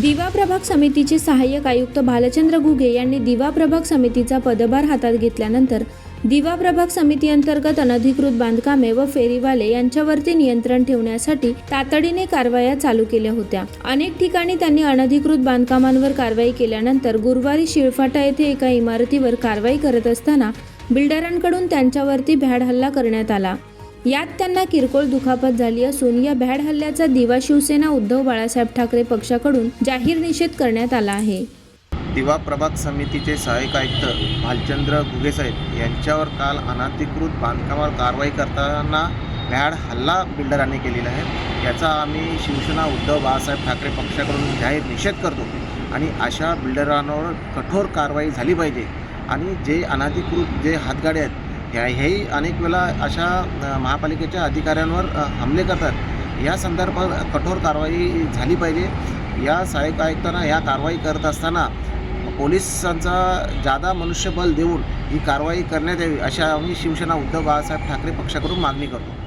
दिवा प्रभाग समितीचे सहाय्यक आयुक्त भालचंद्र घुगे यांनी दिवा प्रभाग समितीचा पदभार हातात घेतल्यानंतर दिवा प्रभाग समिती अंतर्गत अनधिकृत बांधकामे व फेरीवाले यांच्यावरती नियंत्रण ठेवण्यासाठी तातडीने कारवाया चालू केल्या होत्या. अनेक ठिकाणी त्यांनी अनधिकृत बांधकामांवर कारवाई केल्यानंतर गुरुवारी शिळफाटा येथे एका इमारतीवर कारवाई करत असताना बिल्डरांकडून त्यांच्यावरती भ्याड हल्ला करण्यात आला. यात त्यांना किरकोळ दुखापत झाली असून या भ्याड हल्ल्याचा दिवा शिवसेना उद्धव बाळासाहेब ठाकरे पक्षाकडून जाहीर निषेध करण्यात आला आहे. दिवा प्रभाग समितीचे सहाय्यक आयुक्त भालचंद्र घुगेसाहेब यांच्यावर काल अनाधिकृत बांधकामावर कारवाई करताना भ्याड हल्ला बिल्डरांनी केलेला आहे. याचा आम्ही शिवसेना उद्धव बाळासाहेब ठाकरे पक्षाकडून जाहीर निषेध करतो आणि अशा बिल्डरांवर कठोर कारवाई झाली पाहिजे. आणि जे अनाधिकृत जे हातगाडे आहेत ह्या हेही अनेक वेळा अशा महापालिकेच्या अधिकाऱ्यांवर हमले करतात. या संदर्भात कठोर कारवाई झाली पाहिजे. या सहाय्यक आयुक्तांना या कारवाई करत असताना पोलिसांचा जादा मनुष्यबल देऊन ही कारवाई करण्यात यावी अशा आम्ही शिवसेना उद्धव बाळासाहेब ठाकरे पक्षाकडून मागणी करतो.